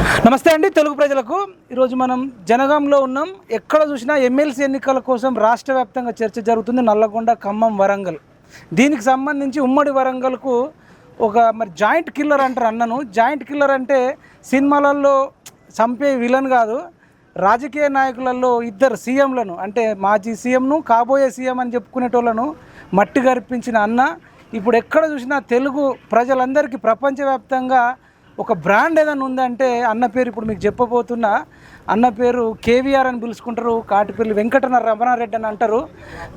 నమస్తే అండి తెలుగు ప్రజలకు. ఈరోజు మనం జనగాంలో ఉన్నాం. ఎక్కడ చూసినా ఎమ్మెల్సీ ఎన్నికల కోసం రాష్ట్ర వ్యాప్తంగా చర్చ జరుగుతుంది. నల్లగొండ ఖమ్మం వరంగల్. దీనికి సంబంధించి ఉమ్మడి వరంగల్కు ఒక మరి జాయింట్ కిల్లర్ అంటారు అన్నను. జాయింట్ కిల్లర్ అంటే సినిమాలలో చంపే విలన్ కాదు రాజకీయ నాయకులలో ఇద్దరు సీఎంలను అంటే మాజీ సీఎంను కాబోయే సీఎం అని చెప్పుకునేటోళ్ళను మట్టి గర్పించిన అన్న. ఇప్పుడు ఎక్కడ చూసినా తెలుగు ప్రజలందరికీ ప్రపంచవ్యాప్తంగా ఒక బ్రాండ్ ఏదైనా ఉందంటే అన్న పేరు ఇప్పుడు మీకు చెప్పబోతున్నా అన్న పేరు కేవీఆర్ అని పిలుచుకుంటారు కాటిపల్లి వెంకటన రమణారెడ్డి అని అంటారు.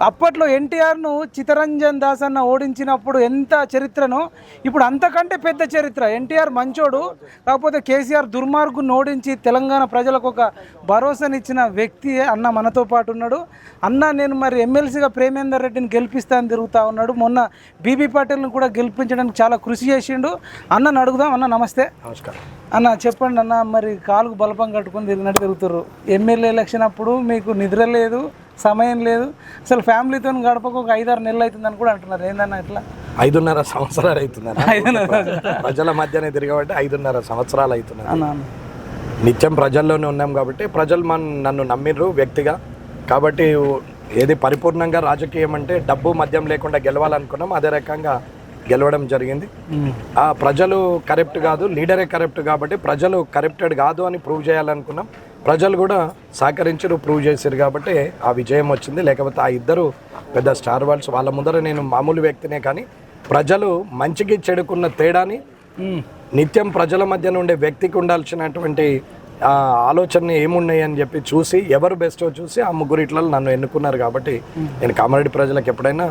అప్పట్లో ఎన్టీఆర్ను చిత్తరంజన్ దాస్ అన్న ఓడించినప్పుడు ఎంత చరిత్రను ఇప్పుడు అంతకంటే పెద్ద చరిత్ర. ఎన్టీఆర్ మంచోడు కాకపోతే కేసీఆర్ దుర్మార్గుని ఓడించి తెలంగాణ ప్రజలకు ఒక భరోసానిచ్చిన వ్యక్తి అన్న మనతో పాటు ఉన్నాడు. అన్న నేను మరి ఎమ్మెల్సీగా ప్రేమేందర్ రెడ్డిని గెలిపిస్తాను తిరుగుతా ఉన్నాడు. మొన్న బీబీ పాటిల్ని కూడా గెలిపించడానికి చాలా కృషి చేసిండు. అన్నను అడుగుదాం అన్న నమస్తే. నమస్కారం. అన్న చెప్పండి అన్న మరి కాలుకు బలపం కట్టుకొని తిరిగినట్టు తిరుగుతారు ఎమ్మెల్యే ఎలక్షన్ అప్పుడు మీకు నిద్ర లేదు సమయం లేదు. అసలు ఫ్యామిలీతో గడపకు ఒక ఐదారు నెలలు అవుతుందని కూడా అంటున్నారు. ఏందన్న ఇట్లా? ఐదున్నర సంవత్సరాలు అవుతుందన్న ప్రజల మధ్యనే తిరగబట్టి ఐదున్నర సంవత్సరాలు అన్న. నిత్యం ప్రజల్లోనే ఉన్నాం కాబట్టి ప్రజలు మన నన్ను నమ్మిర్రు వ్యక్తిగా. కాబట్టి ఏది పరిపూర్ణంగా రాజకీయం అంటే డబ్బు మద్యం లేకుండా గెలవాలనుకున్నాం. అదే రకంగా గెలవడం జరిగింది. ఆ ప్రజలు కరెక్ట్ కాదు లీడరే కరెక్ట్ కాబట్టి ప్రజలు కరెక్టెడ్ కాదు అని ప్రూవ్ చేయాలనుకున్నాం. ప్రజలు కూడా సహకరించారు ప్రూవ్ చేశారు కాబట్టి ఆ విజయం వచ్చింది. లేకపోతే ఆ ఇద్దరు పెద్ద స్టార్ వాల్స్ వాళ్ళ ముందర నేను మామూలు వ్యక్తినే కానీ ప్రజలు మంచికి చెడుకున్న తేడాని నిత్యం ప్రజల మధ్య ఉండే వ్యక్తికి ఉండాల్సినటువంటి ఆలోచన ఏమున్నాయి అని చెప్పి చూసి ఎవరు బెస్టో చూసి ఆ ముగ్గురిట్లలో నన్ను ఎన్నుకున్నారు కాబట్టి నేను కామారెడ్డి ప్రజలకు ఎప్పుడైనా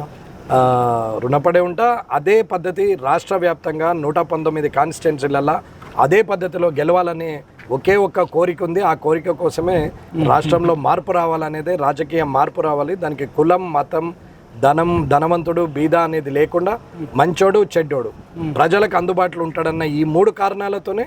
రుణపడే ఉంటా. అదే పద్ధతి రాష్ట్ర వ్యాప్తంగా నూట పంతొమ్మిది కాన్స్టిట్యున్సీలలో అదే పద్ధతిలో గెలవాలని ఒకే ఒక్క కోరిక ఉంది. ఆ కోరిక కోసమే రాష్ట్రంలో మార్పు రావాలనేదే రాజకీయ మార్పు రావాలి. దానికి కులం మతం ధనం ధనవంతుడు బీద అనేది లేకుండా మంచోడు చెడ్డోడు. ప్రజలకు అందుబాటులో ఉంటాడన్న ఈ మూడు కారణాలతోనే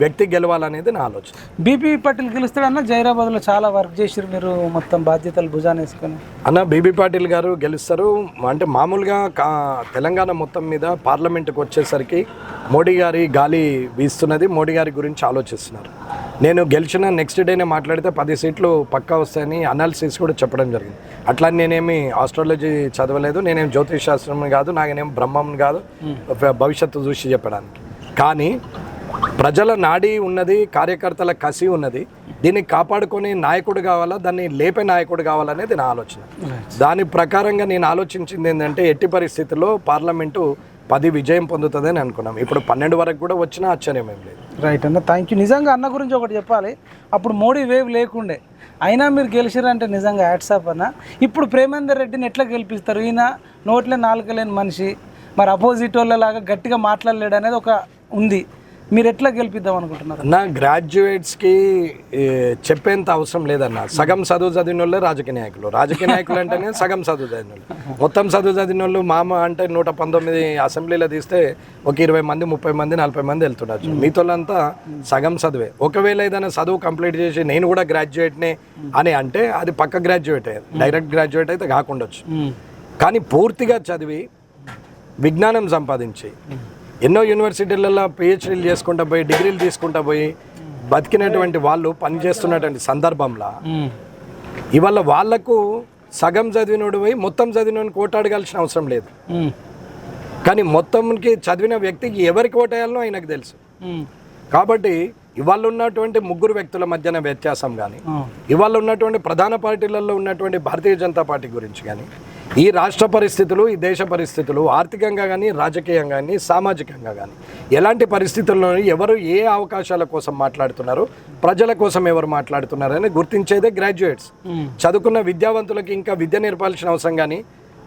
వ్యక్తి గెలవాలనేది నా ఆలోచన. బీపీ పటేల్ గెలుస్తాడన్న జైరాబాద్లో చాలా వర్క్ చేసిరు మీరు మొత్తం బాధ్యతలు భుజాన్ని వేసుకొని. అన్న బీబీ పాటిల్ గారు గెలుస్తారు. అంటే మామూలుగా కా తెలంగాణ మొత్తం మీద పార్లమెంట్కి వచ్చేసరికి మోడీ గారి గాలి వీస్తున్నది మోడీ గారి గురించి ఆలోచిస్తున్నారు. నేను గెలిచిన నెక్స్ట్ డేనే మాట్లాడితే పది సీట్లు పక్కా వస్తాయని అనాలిసిస్ కూడా చెప్పడం జరిగింది. అట్లా నేనేమి ఆస్ట్రాలజీ చదవలేదు నేనేం జ్యోతిష్ శాస్త్రం కాదు నాకేం బ్రహ్మం కాదు భవిష్యత్తు చూసి చెప్పడానికి. కానీ ప్రజల నాడి ఉన్నది కార్యకర్తల కసి ఉన్నది. దీన్ని కాపాడుకునే నాయకుడు కావాలా దాన్ని లేపే నాయకుడు కావాలనేది నా ఆలోచన. దాని ప్రకారంగా నేను ఆలోచించింది ఏంటంటే ఎట్టి పరిస్థితుల్లో పార్లమెంటు పది విజయం పొందుతుందని అనుకున్నాం. ఇప్పుడు పన్నెండు వరకు కూడా వచ్చినా ఆశ్చర్యం ఏం లేదు. రైట్ అన్న థ్యాంక్ యూ నిజంగా అన్న గురించి ఒకటి చెప్పాలి. అప్పుడు మోడీ వేవ్ లేకుండే. అయినా మీరు గెలిచిరంటే నిజంగా యాడ్సాప్ అన్న. ఇప్పుడు ప్రేమేందర్ రెడ్డిని ఎట్లా గెలిపిస్తారు? ఈయన నోట్లే నాలుక లేని మనిషి. మరి అపోజిట్ వాళ్ళలాగా గట్టిగా మాట్లాడలేడు అనేది ఒక ఉంది. మీరు ఎట్లా గెలిపిద్దాం అనుకుంటున్నారు? నా గ్రాడ్యుయేట్స్కి చెప్పేంత అవసరం లేదన్న. సగం చదువు చదివిన వాళ్ళే రాజకీయ నాయకులు. రాజకీయ నాయకులు అంటేనే సగం చదువు చదివిన వాళ్ళు మొత్తం చదువు చదివిన వాళ్ళు మామ అంటే నూట పంతొమ్మిది అసెంబ్లీలో తీస్తే ఒక ఇరవై మంది ముప్పై మంది నలభై మంది వెళ్తుండొచ్చు మీతోళ్ళంతా సగం చదివే. ఒకవేళ ఏదైనా చదువు కంప్లీట్ చేసి నేను కూడా గ్రాడ్యుయేట్నే అని అంటే అది పక్క గ్రాడ్యుయేట్. డైరెక్ట్ గ్రాడ్యుయేట్ అయితే కాకుండొచ్చు. కానీ పూర్తిగా చదివి విజ్ఞానం సంపాదించి ఎన్నో యూనివర్సిటీలలో పిహెచ్డీలు చేసుకుంటా పోయి డిగ్రీలు తీసుకుంటా పోయి బతికినటువంటి వాళ్ళు పనిచేస్తున్నటువంటి సందర్భంలో ఇవాళ వాళ్ళకు సగం చదివినోడు పోయి మొత్తం చదివినోడిని కోటాడగాల్సిన అవసరం లేదు. కానీ మొత్తంకి చదివిన వ్యక్తికి ఎవరికి ఓటేయాలనో ఆయనకు తెలుసు. కాబట్టి ఇవాళ ఉన్నటువంటి ముగ్గురు వ్యక్తుల మధ్యన వ్యత్యాసం కానీ ఇవాళ ఉన్నటువంటి ప్రధాన పార్టీలలో ఉన్నటువంటి భారతీయ జనతా పార్టీ గురించి కానీ ఈ రాష్ట్ర పరిస్థితులు ఈ దేశ పరిస్థితులు ఆర్థికంగా కానీ రాజకీయంగా కానీ సామాజికంగా కానీ ఎలాంటి పరిస్థితుల్లో ఎవరు ఏ అవకాశాల కోసం మాట్లాడుతున్నారు ప్రజల కోసం ఎవరు మాట్లాడుతున్నారని గుర్తించేదే గ్రాడ్యుయేట్స్. చదువుకున్న విద్యావంతులకి ఇంకా విద్య నేర్పాల్సిన అవసరం కానీ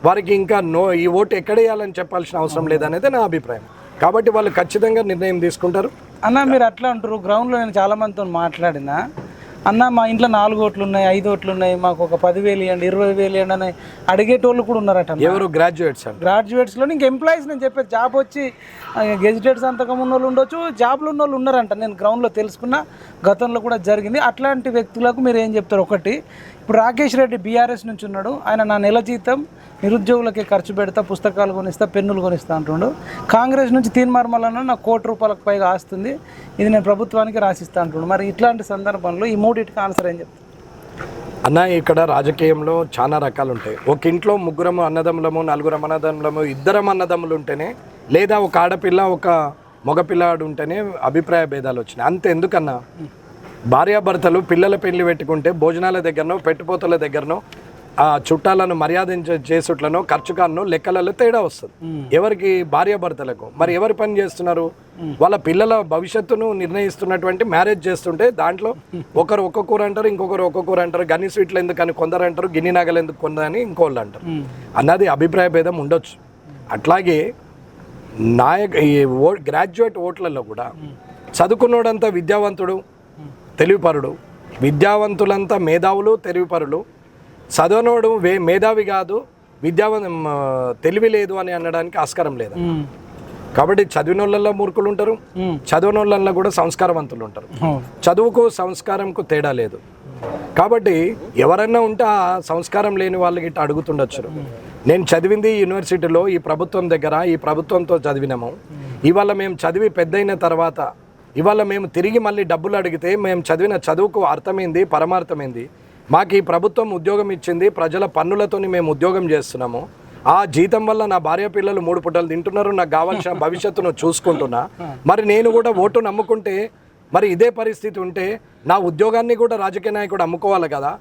వారికి ఇంకా నో ఈ ఓటు ఎక్కడేయాలని చెప్పాల్సిన అవసరం లేదనేది నా అభిప్రాయం. కాబట్టి వాళ్ళు ఖచ్చితంగా నిర్ణయం తీసుకుంటారు. అన్న మీరు అట్లా అంటారు గ్రౌండ్లో నేను చాలా మందితో మాట్లాడినా. అన్న మా ఇంట్లో నాలుగు ఓట్లు ఉన్నాయి ఐదు ఓట్లు ఉన్నాయి మాకు ఒక పదివేలు ఇవ్వండి ఇరవై వేలు ఇవ్వండి అని అడిగేటోళ్ళు కూడా ఉన్నారట. ఎవరు? గ్రాడ్యుయేట్స్ గ్రాడ్యుయేట్స్లో ఇంకా ఎంప్లాయీస్ నేను చెప్పే జాబ్ వచ్చి గెజిటెడ్ సంతకం ఉన్న వాళ్ళు ఉండొచ్చు జాబ్లు ఉన్న వాళ్ళు ఉన్నారంట. నేను గ్రౌండ్లో తెలుసుకున్న గతంలో కూడా జరిగింది. అట్లాంటి వ్యక్తులకు మీరు ఏం చెప్తారు? ఒకటి ఇప్పుడు రాకేష్ రెడ్డి బీఆర్ఎస్ నుంచి ఉన్నాడు. ఆయన నా నెల జీతం నిరుద్యోగులకి ఖర్చు పెడతా పుస్తకాలు కొనిస్తా పెన్నులు కొనిస్తా అంటుండు. కాంగ్రెస్ నుంచి తీన్మార్మలన్న నా కోటి రూపాయలకు పైగా ఆస్తుంది. ఇది నేను ప్రభుత్వానికి రాసిస్తా అంటుండు. మరి ఇట్లాంటి సందర్భంలో ఈ మూడింటికి ఆన్సర్ ఏం చెప్తాను అన్న ఇక్కడ రాజకీయంలో చాలా రకాలు ఉంటాయి ఒక ఇంట్లో ముగ్గురము అన్నదమ్ములము నలుగురం అన్నదమ్ములము ఇద్దరం అన్నదమ్ములు ఉంటేనే లేదా ఒక ఆడపిల్ల ఒక మగపిల్లాడు ఉంటేనే అభిప్రాయ భేదాలు వచ్చినాయి. అంతే ఎందుకన్నా భార్యాభర్తలు పిల్లల పెళ్ళి పెట్టుకుంటే భోజనాల దగ్గరనో పెట్టుపోతల దగ్గరనో ఆ చుట్టాలను మర్యాదించ చేసుట్లను ఖర్చు కాను లెక్కలలో తేడా వస్తుంది. ఎవరికి? భార్యాభర్తలకు. మరి ఎవరు పని చేస్తున్నారు? వాళ్ళ పిల్లల భవిష్యత్తును నిర్ణయిస్తున్నటువంటి మ్యారేజ్ చేస్తుంటే దాంట్లో ఒకరు ఒక్క కూర అంటారు ఇంకొకరు ఒక్క కూర అంటారు. గని స్వీట్లు ఎందుకని కొందరు అంటారు గిన్నె నగలు ఎందుకు కొందని ఇంకోళ్ళు అంటారు. అన్నది అభిప్రాయ భేదం ఉండొచ్చు. అట్లాగే నాయక ఈ ఓ గ్రాడ్యుయేట్ ఓట్లలో కూడా చదువుకున్నోడంతా విద్యావంతుడు తెలివిపరుడు. విద్యావంతులంతా మేధావులు తెలివిపరులు. చదవనోడు వే మేధావి కాదు విద్యావం తెలివి లేదు అని అనడానికి ఆస్కారం లేదు. కాబట్టి చదివినోళ్ళల్లో మూర్ఖులు ఉంటారు చదివినోళ్ళల్లో కూడా సంస్కారవంతులు ఉంటారు. చదువుకు సంస్కారంకు తేడా లేదు. కాబట్టి ఎవరన్నా ఉంటే ఆ సంస్కారం లేని వాళ్ళకి ఇట్లా అడుగుతుండొచ్చు. నేను చదివింది యూనివర్సిటీలో ఈ ప్రభుత్వం దగ్గర ఈ ప్రభుత్వంతో చదివినాము. ఇవాళ మేము చదివి పెద్దయిన తర్వాత ఇవాళ మేము తిరిగి మళ్ళీ డబ్బులు అడిగితే మేము చదివిన చదువుకు అర్థమైంది పరమార్థమైంది. మాకు ఈ ప్రభుత్వం ఉద్యోగం ఇచ్చింది ప్రజల పన్నులతోని మేము ఉద్యోగం చేస్తున్నాము. ఆ జీతం వల్ల నా భార్య పిల్లలు మూడు పుట్టలు తింటున్నారు నాకు కావాల్సిన భవిష్యత్తును చూసుకుంటున్నా. మరి నేను కూడా ఓటు నమ్ముకుంటే మరి ఇదే పరిస్థితి ఉంటే నా ఉద్యోగాన్ని కూడా రాజకీయ నాయకుడు అమ్ముకోవాలి కదా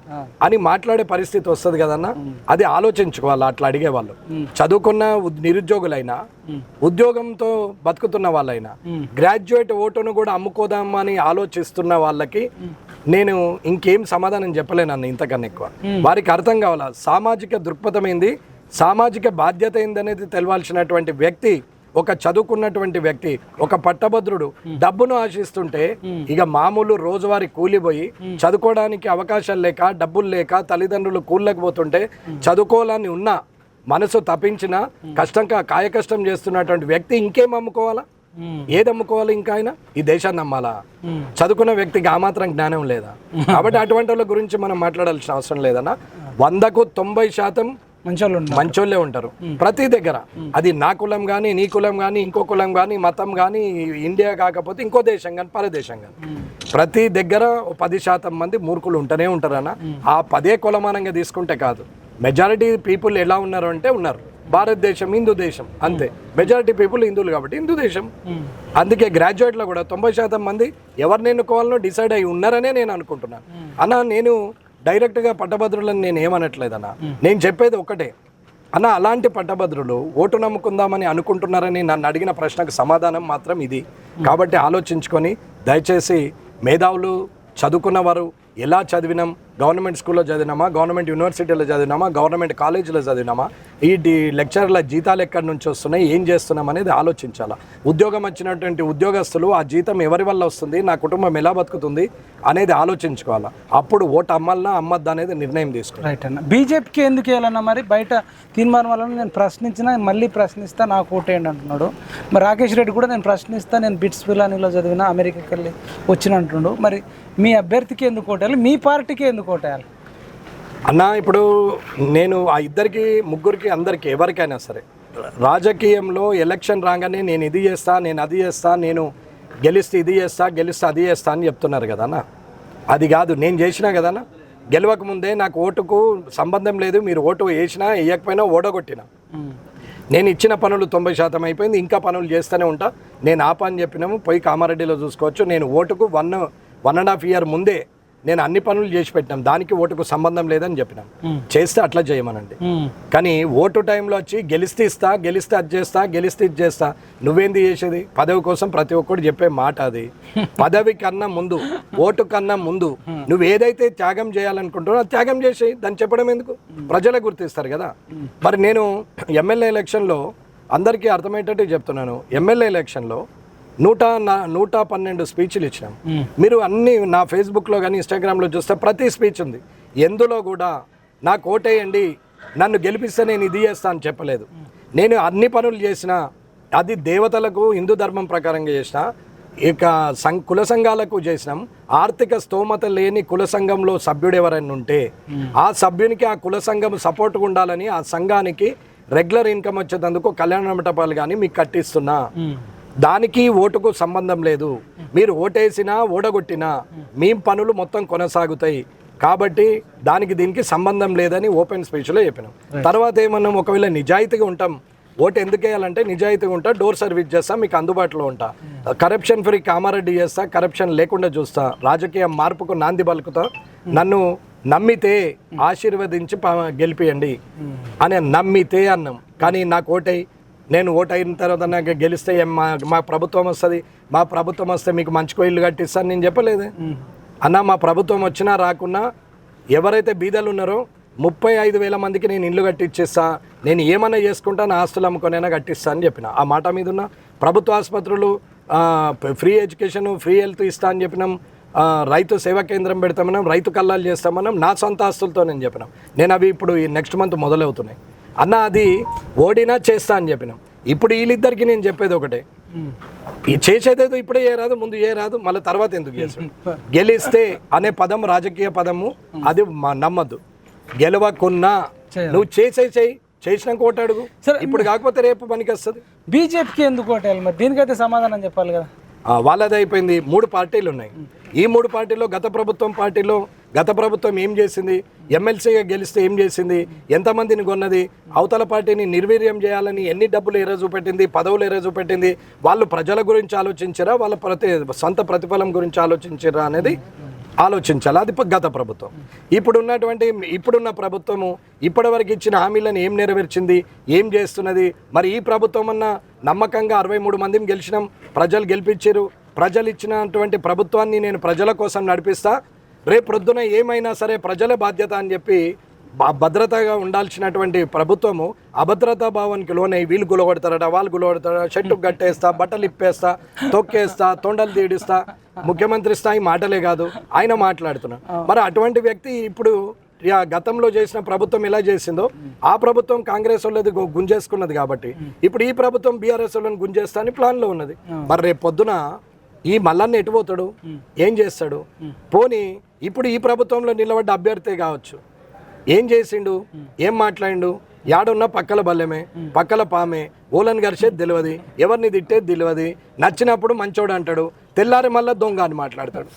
అని మాట్లాడే పరిస్థితి వస్తుంది కదన్న? అది ఆలోచించుకోవాలి అట్లా అడిగే వాళ్ళు చదువుకున్న నిరుద్యోగులైనా ఉద్యోగంతో బతుకుతున్న వాళ్ళైనా గ్రాడ్యుయేట్ ఓటును కూడా అమ్ముకోదామని ఆలోచిస్తున్న వాళ్ళకి నేను ఇంకేం సమాధానం చెప్పలేనన్న ఇంతకన్నా ఎక్కువ. వారికి అర్థం కావాలా? సామాజిక దృక్పథం ఏంది? సామాజిక బాధ్యత ఏందనేది తెలవాల్సినటువంటి వ్యక్తి ఒక చదువుకున్నటువంటి వ్యక్తి ఒక పట్టభద్రుడు డబ్బును ఆశిస్తుంటే ఇక మామూలు రోజువారీ కూలిపోయి చదువుకోవడానికి అవకాశాలు లేక డబ్బులు లేక తల్లిదండ్రులు కూళ్ళకి పోతుంటే చదువుకోవాలని ఉన్నా మనసు తప్పించిన కష్టంగా కాయ కష్టం చేస్తున్నటువంటి వ్యక్తి ఇంకేం అమ్ముకోవాలా ఏది అమ్ముకోవాలి ఇంకా ఆయన? ఈ దేశాన్ని నమ్మాలా? చదువుకున్న వ్యక్తికి ఆ మాత్రం జ్ఞానం లేదా? కాబట్టి అటువంటి వాళ్ళ గురించి మనం మాట్లాడాల్సిన అవసరం లేదన్నా. వందకు తొంభై శాతం మంచోళ్ళు ఉంటారు. ప్రతి దగ్గర. అది నా కులం కానీ నీ కులం కానీ ఇంకో కులం కానీ మతం కానీ ఇండియా కాకపోతే ఇంకో దేశం కానీ పరదేశం కానీ ప్రతి దగ్గర పది శాతం మంది మూర్ఖులు ఉంటూనే ఉంటారన్న. ఆ పదే కులమానంగా తీసుకుంటే కాదు. మెజారిటీ పీపుల్ ఎలా ఉన్నారు అంటే ఉన్నారు. భారతదేశం హిందూ దేశం అంతే. మెజారిటీ పీపుల్ హిందువులు కాబట్టి హిందూ దేశం. అందుకే గ్రాడ్యుయేట్లో కూడా తొంభై శాతం మంది ఎవరిని ఎన్నుకోవాలనో డిసైడ్ అయి ఉన్నారనే నేను అనుకుంటున్నాను. అన్న నేను డైరెక్ట్గా పట్టభద్రులను నేను ఏమనట్లేదన్న నేను చెప్పేది ఒకటే అన్న అలాంటి పట్టభద్రులు ఓటు నమ్ముకుందామని అనుకుంటున్నారని నన్ను అడిగిన ప్రశ్నకు సమాధానం మాత్రం ఇది. కాబట్టి ఆలోచించుకొని దయచేసి మేధావులు చదువుకున్నవారు ఎలా చదివినాం? గవర్నమెంట్ స్కూల్లో చదివినామా? గవర్నమెంట్ యూనివర్సిటీలో చదివినామా? గవర్నమెంట్ కాలేజీలో చదివినామా? ఈ లెక్చరర్ల లెక్చర్ల జీతాలు ఎక్కడి నుంచి వస్తున్నాయి? ఏం చేస్తున్నాం అనేది ఆలోచించాలా? ఉద్యోగం వచ్చినటువంటి ఉద్యోగస్తులు ఆ జీతం ఎవరి వల్ల వస్తుంది? నా కుటుంబం ఎలా బతుకుతుంది? అనేది ఆలోచించుకోవాలా? అప్పుడు ఓటు అమ్మాలనా అమ్మద్దా అనేది నిర్ణయం తీసుకోవాలి. రైట్ అన్న. బీజేపీకి ఎందుకు వేయాలన్నా మరి బయట తీర్మానం వల్ల నేను ప్రశ్నించిన మళ్ళీ ప్రశ్నిస్తా నాకు ఓటేయండి అంటున్నాడు. మరి రాకేష్ రెడ్డి కూడా నేను ప్రశ్నిస్తా నేను బిట్స్ పిలానీలో చదివిన అమెరికాకి వెళ్ళి వచ్చిన అంటున్నాడు మరి మీ అభ్యర్థికి ఎందుకు ఓటేయాలి మీ పార్టీకి ఎందుకు ఓటేయాలి అన్న ఇప్పుడు నేను ఆ ఇద్దరికి ముగ్గురికి అందరికి ఎవరికైనా సరే రాజకీయంలో ఎలక్షన్ రాగానే నేను ఇది చేస్తా నేను అది చేస్తా నేను గెలిస్తే ఇది చేస్తా గెలిస్తే అది చేస్తా అని చెప్తున్నారు కదా అన్న. అది కాదు నేను చేసినా కదన్న గెలవక ముందే నాకు ఓటుకు సంబంధం లేదు మీరు ఓటు వేసినా వేయకపోయినా ఓడగొట్టినా. నేను ఇచ్చిన పనులు తొంభై శాతం అయిపోయింది ఇంకా పనులు చేస్తూనే ఉంటా. నేను ఆ పని చెప్పినాము పోయి కామారెడ్డిలో చూసుకోవచ్చు నేను ఓటుకు one one and half year ముందే నేను అన్ని పనులు చేసి పెట్టినాం. దానికి ఓటుకు సంబంధం లేదని చెప్పినాం. చేస్తే అట్లా చేయమనండి. కానీ ఓటు టైంలో వచ్చి గెలిస్తే ఇస్తా గెలిస్తే అది చేస్తా గెలిస్తే ఇది చేస్తా నువ్వేంది చేసేది? పదవి కోసం ప్రతి ఒక్కడు చెప్పే మాట అది. పదవి కన్నా ముందు ఓటు కన్నా ముందు నువ్వు ఏదైతే త్యాగం చేయాలనుకుంటున్నావు త్యాగం చేసి దాన్ని చెప్పడం ఎందుకు? ప్రజలే గుర్తిస్తారు కదా. మరి నేను ఎమ్మెల్యే ఎలక్షన్లో అందరికీ అర్థమయ్యేటట్టు చెప్తున్నాను. ఎమ్మెల్యే ఎలక్షన్లో నూట నా నూట పన్నెండు స్పీచ్లు ఇచ్చినాం. మీరు అన్ని నా ఫేస్బుక్లో కానీ ఇన్స్టాగ్రామ్లో చూస్తే ప్రతి స్పీచ్ ఉంది. ఎందులో కూడా నాకు ఓటేయండి నన్ను గెలిపిస్తే నేను ఇది చేస్తా అని చెప్పలేదు. నేను అన్ని పనులు చేసిన అది దేవతలకు హిందూ ధర్మం ప్రకారంగా చేసిన ఇక సం కుల సంఘాలకు చేసినాం. ఆర్థిక స్తోమత లేని కుల సంఘంలో సభ్యుడు ఎవరైనా ఉంటే ఆ సభ్యునికి ఆ కుల సంఘం సపోర్ట్గా ఉండాలని ఆ సంఘానికి రెగ్యులర్ ఇన్కమ్ వచ్చేటందుకు కళ్యాణ మంటపాలు కానీ మీకు కట్టిస్తున్నా. దానికి ఓటుకు సంబంధం లేదు. మీరు ఓటేసినా ఓడగొట్టినా మీ పనులు మొత్తం కొనసాగుతాయి. కాబట్టి దానికి దీనికి సంబంధం లేదని ఓపెన్ స్పీచ్లో చెప్పినాం. తర్వాత ఏమన్నాం? ఒకవేళ నిజాయితీగా ఉంటాం ఓటు ఎందుకు వేయాలంటే నిజాయితీగా ఉంటా డోర్ సర్వీస్ చేస్తా మీకు అందుబాటులో ఉంటా. కరప్షన్ ఫ్రీ కామారెడ్డి చేస్తా కరప్షన్ లేకుండా చూస్తా. రాజకీయ మార్పుకు నాంది పలుకుతా. నన్ను నమ్మితే ఆశీర్వదించి గెలిపియండి అని నమ్మితే అన్నాం. కానీ నాకు ఓటై నేను ఓటు అయిన తర్వాత నాకు గెలిస్తే ఏం మా మా ప్రభుత్వం వస్తుంది. మా ప్రభుత్వం వస్తే మీకు మంచికో ఇల్లు కట్టిస్తాను నేను చెప్పలేదే. అన్న మా ప్రభుత్వం వచ్చినా రాకున్నా ఎవరైతే బీదలు ఉన్నారో ముప్పై ఐదు వేల మందికి నేను ఇల్లు కట్టించేస్తా నేను ఏమన్నా చేసుకుంటా నా ఆస్తులు అమ్ముకొనైనా కట్టిస్తా అని చెప్పిన. ఆ మాట మీద ఉన్న ప్రభుత్వ ఆసుపత్రులు ఫ్రీ ఎడ్యుకేషన్ ఫ్రీ హెల్త్ ఇస్తా అని చెప్పినాం. రైతు సేవా కేంద్రం పెడతామన్నాం రైతు కల్లాలు చేస్తామన్నాం. నా సొంత ఆస్తులతో నేను చెప్పినాం. నేను అవి ఇప్పుడు ఈ నెక్స్ట్ మంత్ మొదలవుతున్నాయి. అన్న అది ఓడినా చేస్తా అని చెప్పినాం. ఇప్పుడు వీళ్ళిద్దరికి నేను చెప్పేది ఒకటే. ఈ చేసేదేదో ఇప్పుడే ఏ రాదు ముందు ఏ రాదు మళ్ళీ తర్వాత ఎందుకు చేస్తాడు? గెలిస్తే అనే పదం రాజకీయ పదము అది మా నమ్మద్దు. గెలవకున్నా నువ్వు చేసే చెయ్యి చేసినాక ఓటు అడుగు. సరే. ఇప్పుడు కాకపోతే రేపు పనికి వస్తుంది బీజేపీకి ఎందుకు ఓటేయాలి మరి? దీనికైతే సమాధానం చెప్పాలి కదా. వాళ్ళది అయిపోయింది. మూడు పార్టీలు ఉన్నాయి. ఈ మూడు పార్టీలో గత ప్రభుత్వం పార్టీలో గత ప్రభుత్వం ఏం చేసింది? ఎమ్మెల్సీగా గెలిస్తే ఏం చేసింది? ఎంతమందిని కొన్నది? అవతల పార్టీని నిర్వీర్యం చేయాలని ఎన్ని డబ్బులు ఎరజు పెట్టింది? పదవులు ఎరజు పెట్టింది? వాళ్ళు ప్రజల గురించి ఆలోచించరా? వాళ్ళ ప్రతి సొంత ప్రతిఫలం గురించి ఆలోచించరా అనేది ఆలోచించాలి. అది గత ప్రభుత్వం. ఇప్పుడు ఉన్నటువంటి ఇప్పుడున్న ప్రభుత్వము ఇప్పటివరకు ఇచ్చిన హామీలను ఏం నెరవేర్చింది? ఏం చేస్తున్నది? మరి ఈ ప్రభుత్వం అన్న నమ్మకంగా అరవై మూడు మందిని గెలిచినాం. ప్రజలు గెలిపించారు. ప్రజలు ఇచ్చినటువంటి ప్రభుత్వాన్ని నేను ప్రజల కోసం నడిపిస్తా. రేపు ప్రొద్దున ఏమైనా సరే ప్రజల బాధ్యత అని చెప్పి భద్రతగా ఉండాల్సినటువంటి ప్రభుత్వము అభద్రతా భావానికి లోనై వీళ్ళు గులగొడతారట వాళ్ళు గులగొడతారట చెట్టు గట్టేస్తా బట్టలు ఇప్పేస్తా తొక్కేస్తా తొండలు తీడిస్తా ముఖ్యమంత్రి స్థాయి మాటలే కాదు ఆయన మాట్లాడుతున్నారు మరి అటువంటి వ్యక్తి ఇప్పుడు గతంలో చేసిన ప్రభుత్వం ఎలా చేసిందో ఆ ప్రభుత్వం కాంగ్రెస్ వాళ్ళది గుంజేసుకున్నది కాబట్టి ఇప్పుడు ఈ ప్రభుత్వం బీఆర్ఎస్ వాళ్ళని గుంజేస్తా అని ప్లాన్లో ఉన్నది. మరి రేపు పొద్దున ఈ మల్లన్న ఎటు పోతాడు? ఏం చేస్తాడు? పోనీ ఇప్పుడు ఈ ప్రభుత్వంలో నిలబడ్డ అభ్యర్థి కావచ్చు. ఏం చేసిండు? ఏం మాట్లాడిండు? యాడున్న పక్కల బల్లెమే పక్కల పామే ఓలని గరిచేది తెలియదు ఎవరిని తిట్టేది తెలియదు నచ్చినప్పుడు మంచోడు అంటాడు తెల్లారి మళ్ళీ దొంగ అని మాట్లాడతాడు.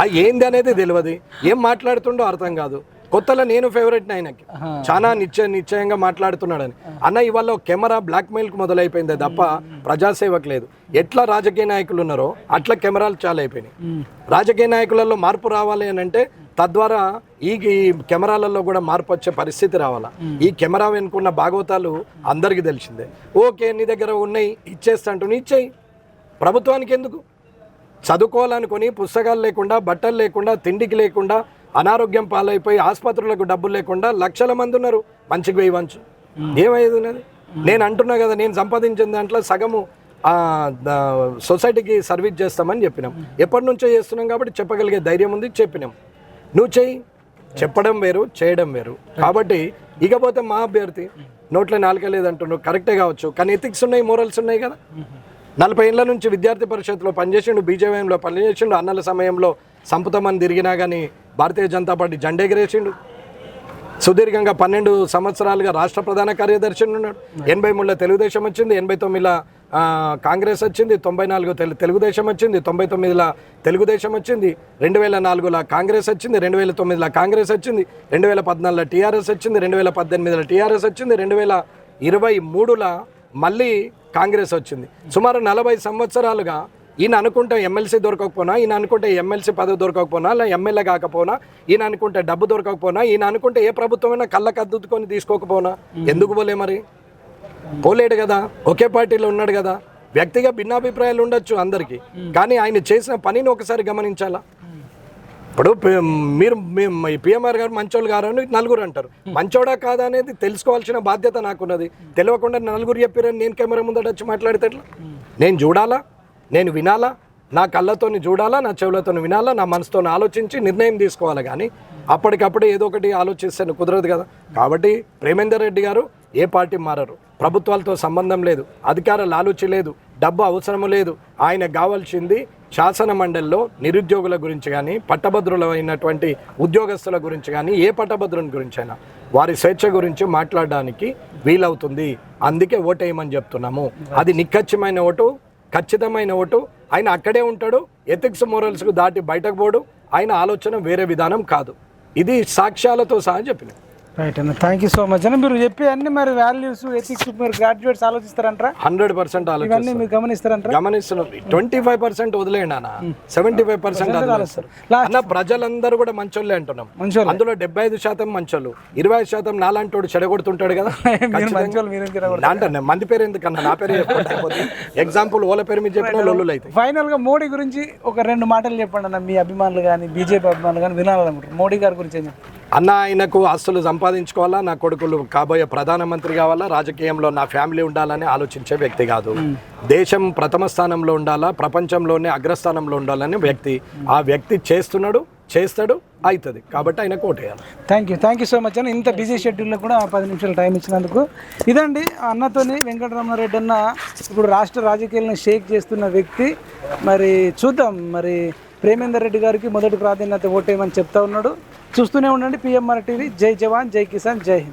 ఆ ఏంది అనేది తెలియదు ఏం మాట్లాడుతుండో అర్థం కాదు. కొత్తలో నేను ఫేవరెట్ ఆయనకి. చాలా నిశ్చయ నిశ్చయంగా మాట్లాడుతున్నాడని. అన్న ఇవాళ కెమెరా బ్లాక్ మెయిల్కి మొదలైపోయింది తప్ప ప్రజాసేవకు లేదు. ఎట్లా రాజకీయ నాయకులు ఉన్నారో అట్లా కెమెరాలు చాలా అయిపోయినాయి. రాజకీయ నాయకులలో మార్పు రావాలి అని అంటే తద్వారా ఈ కెమెరాలలో కూడా మార్పు వచ్చే పరిస్థితి రావాలా? ఈ కెమెరా వెనుకున్న భాగవతాలు అందరికీ తెలిసిందే. ఓకే నీ దగ్గర ఉన్నాయి ఇచ్చేస్తంటూ నీ ఇచ్చేయి. ప్రభుత్వానికి ఎందుకు? చదువుకోవాలనుకొని పుస్తకాలు లేకుండా బట్టలు లేకుండా తిండికి లేకుండా అనారోగ్యం పాలైపోయి ఆసుపత్రులకు డబ్బులు లేకుండా లక్షల మంది ఉన్నారు. మంచిగా వేయవచ్చు ఏమయ్యేది నేను అంటున్నా కదా నేను సంపాదించిన దాంట్లో సగము సొసైటీకి సర్వీస్ చేస్తామని చెప్పినాం. ఎప్పటి నుంచో చేస్తున్నాం కాబట్టి చెప్పగలిగే ధైర్యం ఉంది చెప్పినాం. నువ్వు చెయ్యి. చెప్పడం వేరు చేయడం వేరు. కాబట్టి ఇకపోతే మా అభ్యర్థి నోట్లో నాలుక లేదంటున్నావు. కరెక్టే కావచ్చు. కానీ ఎథిక్స్ ఉన్నాయి మోరల్స్ ఉన్నాయి కదా. నలభై ఏళ్ళ నుంచి విద్యార్థి పరిషత్లో పనిచేసిండు బీజేపీలో పనిచేసిండు అన్నల సమయంలో సంపుతమని తిరిగినా కానీ భారతీయ జనతా పార్టీ జెండెగరేసిండు సుదీర్ఘంగా పన్నెండు సంవత్సరాలుగా రాష్ట్ర ప్రధాన కార్యదర్శి ఉన్నాడు. ఎనభై మూడులో తెలుగుదేశం వచ్చింది ఎనభై తొమ్మిదిలో కాంగ్రెస్ వచ్చింది తొంభై నాలుగు తెలు తెలుగుదేశం వచ్చింది తొంభై తొమ్మిదిలో తెలుగుదేశం వచ్చింది రెండు వేల నాలుగులో కాంగ్రెస్ వచ్చింది రెండు వేల తొమ్మిదిలో కాంగ్రెస్ వచ్చింది రెండు వేల పద్నాలుగులో టీఆర్ఎస్ వచ్చింది రెండు వేల పద్దెనిమిదిలో టీఆర్ఎస్ వచ్చింది రెండు వేల ఇరవై మూడులో మళ్ళీ కాంగ్రెస్ వచ్చింది. సుమారు నలభై సంవత్సరాలుగా ఈయన అనుకుంటే ఎమ్మెల్సీ దొరకకపోయినా ఈయన అనుకుంటే ఎమ్మెల్సీ పదవి దొరకకపోయినా లేదా ఎమ్మెల్యే కాకపోయినా ఈయన అనుకుంటే డబ్బు దొరకకపోయినా ఈయన అనుకుంటే ఏ ప్రభుత్వమైనా కళ్ళకు అద్దుకొని తీసుకోకపోయినా ఎందుకు పోలే మరి? పోలేడు కదా. ఒకే పార్టీలో ఉన్నాడు కదా. వ్యక్తిగా భిన్నాభిప్రాయాలు ఉండొచ్చు అందరికీ. కానీ ఆయన చేసిన పనిని ఒకసారి గమనించాలా? ఇప్పుడు మీరు పిఎంఆర్ గారు మంచోళ్ళు గారు అని నలుగురు అంటారు. మంచోడా కాదా అనేది తెలుసుకోవాల్సిన బాధ్యత నాకున్నది. తెలియకుండా నలుగురు చెప్పారని నేను కెమెరా ముందట వచ్చి మాట్లాడితే నేను చూడాలా? నేను వినాలా? నా కళ్ళతోని చూడాలా? నా చెవులతో వినాలా? నా మనసుతో ఆలోచించి నిర్ణయం తీసుకోవాలి కానీ అప్పటికప్పుడు ఏదో ఒకటి ఆలోచిస్తే కుదరదు కదా. కాబట్టి ప్రేమేందర్ రెడ్డి గారు ఏ పార్టీ మారరు? ప్రభుత్వాలతో సంబంధం లేదు అధికార లాలుచి లేదు డబ్బు అవసరం లేదు. ఆయన కావాల్సింది శాసన మండలిలో నిరుద్యోగుల గురించి కానీ పట్టభద్రులైనటువంటి ఉద్యోగస్తుల గురించి కానీ ఏ పట్టభద్రుని గురించి అయినా. వారి స్వేచ్ఛ గురించి మాట్లాడడానికి వీలవుతుంది. అందుకే ఓటేయమని చెప్తున్నాము. అది నిక్కచ్చిమైన ఓటు ఖచ్చితమైన ఓటు. ఆయన అక్కడే ఉంటాడు. ఎథిక్స్ మోరల్స్కు దాటి బయటకు పోడు. ఆయన ఆలోచన వేరే విధానం కాదు. ఇది సాక్ష్యాలతో సహా చెప్పిన. రైట్ అన్న. థ్యాంక్ యూ సో మచ్ అన్న మీరు చెప్పే అన్ని మరి వాల్యూస్ ఎథిక్స్ మీరు గ్రాడ్యుయేట్స్ ఆలోచిస్తారంటారా? హండ్రెడ్ పర్సెంట్ ఇవన్నీ మీరు గమనిస్తారంటారా? గమనిస్తున్నాం. ట్వంటీ ఫైవ్ పర్సెంట్ వదిలేయండి అన్న. సెవెంటీ ఫైవ్ పర్సెంట్ అన్న ప్రజలందరూ కూడా మంచోళ్ళే అంటున్నాం. మంచోళ్ళే. అందులో డెబ్బై ఐదు శాతం మంచోళ్ళు. ఇరవై ఐదు శాతం నాలాంటోడు చెడగొడుతుంటాడు కదా. అంటే మంది పేరు ఎందుకన్నా? నా పేరు అయిపోతుంది ఎగ్జాంపుల్ ఓల పేరు మీద చెప్పిన లొల్లులు అయితే ఫైనల్గా మోడీ గురించి ఒక రెండు మాటలు చెప్పండి అన్న. మీ అభిమానులు కానీ బీజేపీ అభిమానులు కానీ వినాలనుకుంటారు మోడీ గారి గురించి ఏం? అన్న ఆయనకు ఆస్తులు సంపాదించుకోవాలా? నా కొడుకులు కాబోయే ప్రధానమంత్రి కావాలా? రాజకీయంలో నా ఫ్యామిలీ ఉండాలని ఆలోచించే వ్యక్తి కాదు. దేశం ప్రథమ స్థానంలో ఉండాలా? ప్రపంచంలోనే అగ్రస్థానంలో ఉండాలని వ్యక్తి. ఆ వ్యక్తి చేస్తున్నాడు చేస్తాడు అవుతుంది కాబట్టి ఆయన కోటేయాలి. Thank you thank you so much అన్న. ఇంత బిజీ షెడ్యూల్లో కూడా పది నిమిషాలు టైం ఇచ్చినందుకు. ఇదండి అన్నతోని వెంకటరమణారెడ్డి అన్న ఇప్పుడు రాష్ట్ర రాజకీయాలను షేక్ చేస్తున్న వ్యక్తి. మరి చూద్దాం. మరి ప్రేమేందర్ రెడ్డి గారికి మొదటి ప్రాధాన్యత ఓటేయమని చెప్తా ఉన్నాడు. చూస్తూనే ఉండండి. PMR TV. జై జవాన్ జై కిసాన్ జై హింద్.